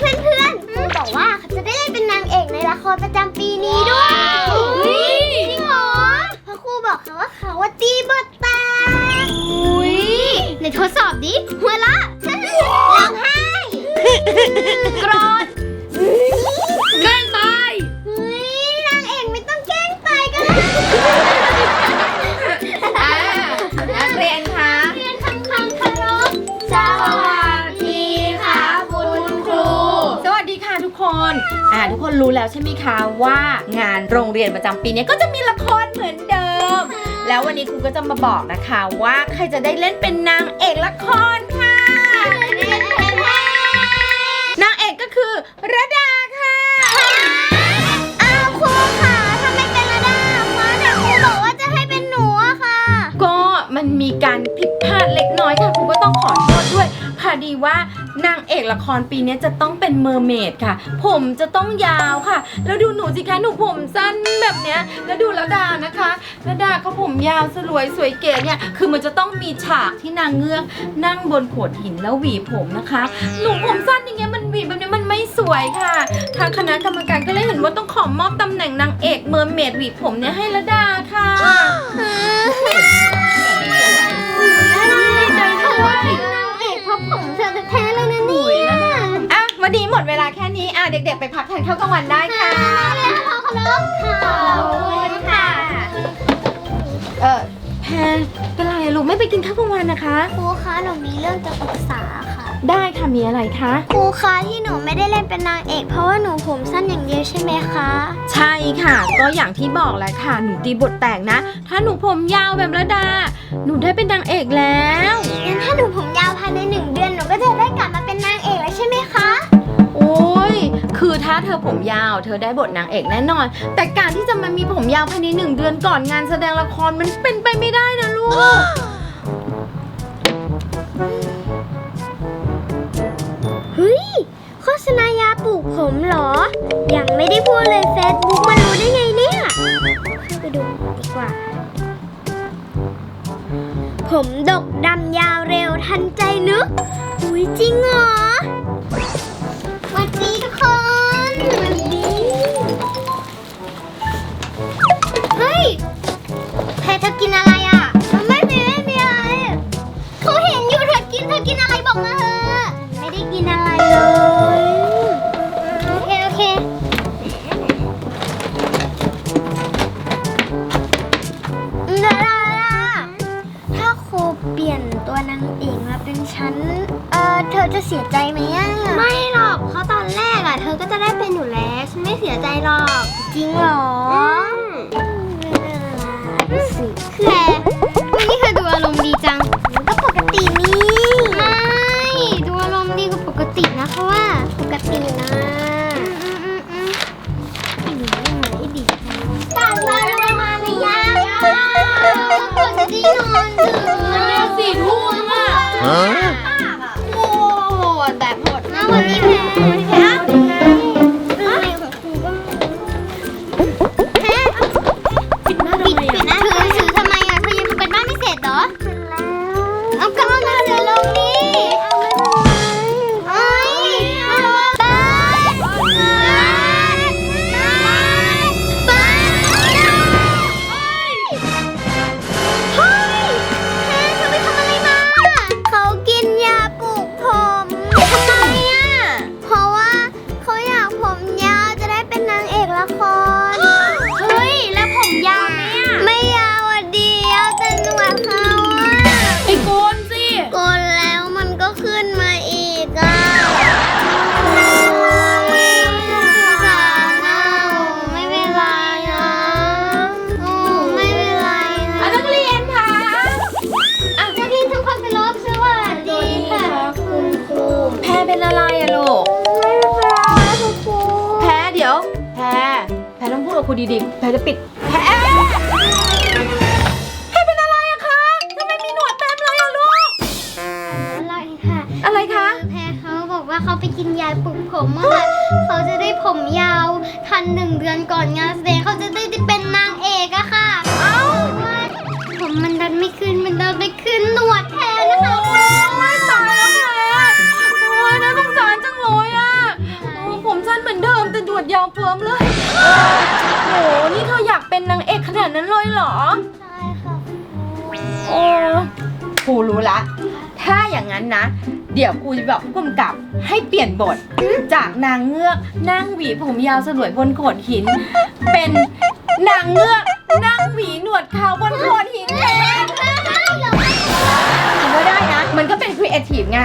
เพื่อนๆครูบอกว่าเขาจะได้เล่นเป็นนางเอกในละครประจำปีนี้ด้วยจริงเหรอเพราะครูบอกเขาว่าเขาว่าตีบทแตกอุ้ยในทดสอบดิหัวละร้องไห้โกรธ ค่ะทุกคนอ่าทุกคนรู้แล้วใช่ไหมคะว่างานโรงเรียนประจำปีนี้ก็จะมีละครเหมือนเดิม แล้ววันนี้ครูก็จะมาบอกนะคะว่าใครจะได้เล่นเป็นนางเอกละครค่ะ นางเอกก็คือระดาค่ะ อ้าวครูค่ะทำไมเป็นระดาคะแต่ครูบอกว่าจะให้เป็นหนูอะค่ะ ก็มันมีการผิดพลาดเล็กน้อยค่ะครูก็ต้องขอโทษด้วยพอดีว่า นางเอกละครปีนี้จะต้องเป็นเมอร์เมดค่ะ ผมจะต้องยาวค่ะ แล้วดูหนูสิคะหนูผมสั้นแบบเนี้ย แล้วดูระดานะคะระดาเขาผมยาวสลวยสวยเก๋เนี่ย คือมันจะต้องมีฉากที่นางเงือกนั่งบนโขดหินแล้วหวีผมนะคะ หนูผมสั้นอย่างเงี้ยมันหวีแบบนี้มันไม่สวยค่ะ ทางคณะกรรมการก็เลยเห็นว่าต้องขอมอบตำแหน่งนางเอกเมอร์เมดหวีผมเนี่ยให้ระดาค่ะ ดเวลาแค่นี้อะเด็กๆ ไปพักทานข้าวกลางวันได้ค่ะแล้วขอเคารพค่ะขอบคุณค่ะ เออแพนเป็นไรอะลูกไม่ไปกินข้าวกลางวันนะคะ ครูคะหนูมีเรื่องจะปรึกษาค่ะ ได้ค่ะมีอะไรคะ ครูคะที่หนูไม่ได้เล่นเป็นนางเอก เพราะว่าหนูผมสั้นอย่างเดียวใช่ไหมคะ ใช่ค่ะ ก็อย่างที่บอกแหละค่ะ หนูตีบทแตกนะ ถ้าหนูผมยาวแบบระดา หนูได้เป็นนางเอกแล้ว งั้นถ้าหนูผมยาวภายในหนึ่งเดือนหนูก็จะได้กลับมาเป็นนาง ถ้าเธอผมยาว เธอได้บทนางเอกแน่นอน แต่การที่จะมามีผมยาวภายในหนึ่งเดือนก่อนงานแสดงละครมันเป็นไปไม่ได้นะลูก เฮ้ย โฆษณายาปลูกผมเหรอ ยังไม่ได้พูดเลยเฟซบุ๊กมันรู้ได้ไงเนี่ยเข้าไปดูดีกว่า ผมดกดำยาวเร็วทันใจนึกอุ้ยจริงเหรอ เปลี่ยนตัวนางเอกมาเป็นฉัน เออเธอจะเสียใจไหมอะ ไม่หรอกเพราะตอนแรกอะ เธอก็จะได้เป็นอยู่แล้ว ฉันไม่เสียใจหรอก จริงเหรอ หมด ดกับครูดีๆแพรจะปิดแพรแพรเป็นอะไรอะคะทำไมมีหนวดเต็มเลยอะลูก อะไรค่ะอะไรคะ แพรเขาบอกว่าเขาไปกินยาปลุกผมอะค่ะเขาจะได้ผมยาวทันหนึ่งเดือนก่อนงานแสดงเขาจะได้เป็นนางเอกอะค่ะ เอ้าผมมันดันไม่ขึ้นมันดันไปขึ้นหนวดแทนนะคะโอ้ยตายแล้วแพร รอ ใช่ค่ะโอ้ครูรู้ละ ถ้าอย่างนั้นนะ เดี๋ยวครูจะบอกผู้กำกับให้เปลี่ยนบท จากนางเงือกนั่งหวีผมยาวสลวยบนโขดหิน เป็นนางเงือกนั่งหวีหนวดขาวบนโขดหินแทน ได้เหรอคิดว่าได้นะ มันก็เป็นครีเอทีฟไง